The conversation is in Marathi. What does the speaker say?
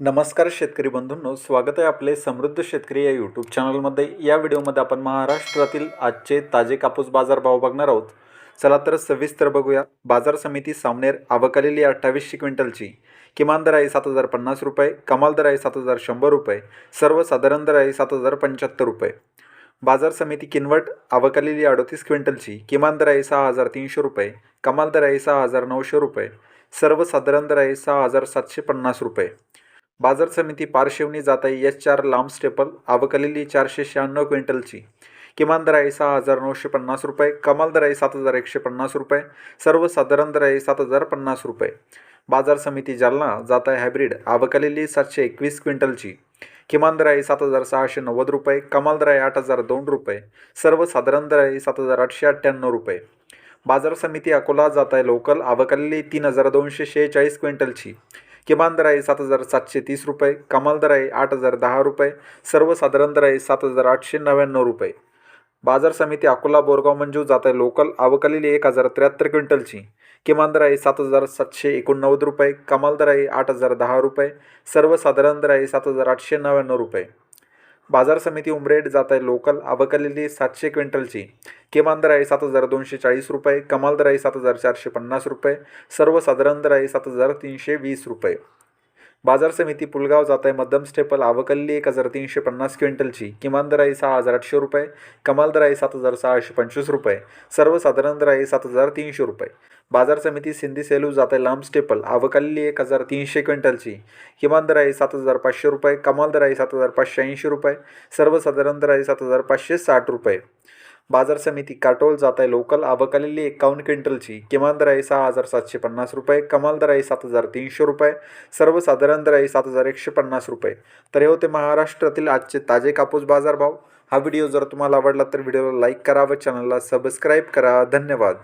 नमस्कार शेतकरी बंधूंनो स्वागत आहे आपले समृद्ध शेतकरी या यूट्यूब चॅनलमध्ये या व्हिडिओमध्ये आपण महाराष्ट्रातील आजचे ताजे कापूस बाजार भाव बघणार आहोत. चला तर सविस्तर बघूया. बाजार समिती सामनेर आवकालेली अठ्ठावीसशे क्विंटलची. किमान दर आहे सात हजार पन्नास रुपये कमाल दर आहे सात हजार शंभर रुपये सर्वसाधारण दर आहे सात हजार पंच्याहत्तर रुपये. बाजार समिती किनवट आवकालेली अडतीस अडोतीस क्विंटलची. किमान दर आहे सहा हजार तीनशे रुपये कमाल दर आहे सहा हजार नऊशे रुपये सर्वसाधारण दर आहे सहा हजार सातशे पन्नास रुपये. बाजार समिती पारशिवनी जात आहे एस चार लांब स्टेपल आवकलेली चारशे शहाण्णव क्विंटलची. किमान दर आहे सहा हजार नऊशे पन्नास रुपये कमाल दर आहे सात हजार एकशे पन्नास रुपये सर्वसाधारण दर आहे सात हजार पन्नास रुपये. बाजार समिती जालना जात आहे हायब्रिड आवकलेली सातशे एकवीस क्विंटलची. किमान दर आहे सात हजार सहाशे नव्वद रुपये कमाल दर आहे आठ हजार दोन रुपये सर्वसाधारण दर आहे सात हजार आठशे अठ्ठ्याण्णव रुपये. बाजार समिती अकोला जात आहे लोकल आवकलेली तीन हजार दोनशे शेहेचाळीस क्विंटलची. किमान दर आहे सात हजार सातशे तीस रुपये. कमाल दर आहे आठ हजार दहा रुपये. सर्वसाधारण दर आहे सात हजार आठशे नव्याण्णव रुपये. बाजार समिती अकोला बोरगाव मंजू जात आहे. लोकल आवकलेली एक हजार त्र्याहत्तर क्विंटलची. किमान दर आहे सात हजार सातशे एकोणनव्वद रुपये. कमाल दर आहे आठ हजार दहा रुपये. सर्वसाधारण दर आहे सात हजार आठशे नव्याण्णव रुपये. बाजार समिती उमरेड जात आहे लोकल आवकलेली सातशे क्विंटलची. किमान दर आहे सात हजार दोनशे चाळीस रुपये कमाल दर आहे सात हजार चारशे पन्नास रुपये सर्वसाधारण दर आहे सात हजार तीनशे वीस रुपये. बाजार समिती पुलगाव जात आहे मध्यम स्टेपल आवकल्ली एक हजार तीनशे पन्नास क्विंटलची. किमान दर आहे सहा हजार आठशे रुपये कमाल दर आहे सात हजार सहाशे पंचवीस रुपये सर्वसाधारण दर आहे सात हजार तीनशे रुपये. बाजार समिती सिंधी सेलू जात आहे लांब स्टेपल आवकल्ली एक हजार तीनशे क्विंटलची. किमान दर आहे सात हजार पाचशे रुपये कमाल दर आहे सात हजार पाचशे ऐंशी रुपये सर्वसाधारण दर आहे सात हजार पाचशे साठ रुपये. बाजार समिती काटोल जात आहे लोकल अबकलेली एकावन्न क्विंटलची. किमान दर आहे सहा हजार सातशे पन्नास रुपये कमाल दर आहे सात हजार तीनशे रुपये सर्वसाधारण दर आहे सात हजार एकशे पन्नास रुपये. तर हे होते महाराष्ट्रातील आजचे ताजे कापूस बाजार भाव हा व्हिडिओ जर तुम्हाला आवडला तर व्हिडिओला लाईक करा व चॅनलला सबस्क्राईब करा. धन्यवाद.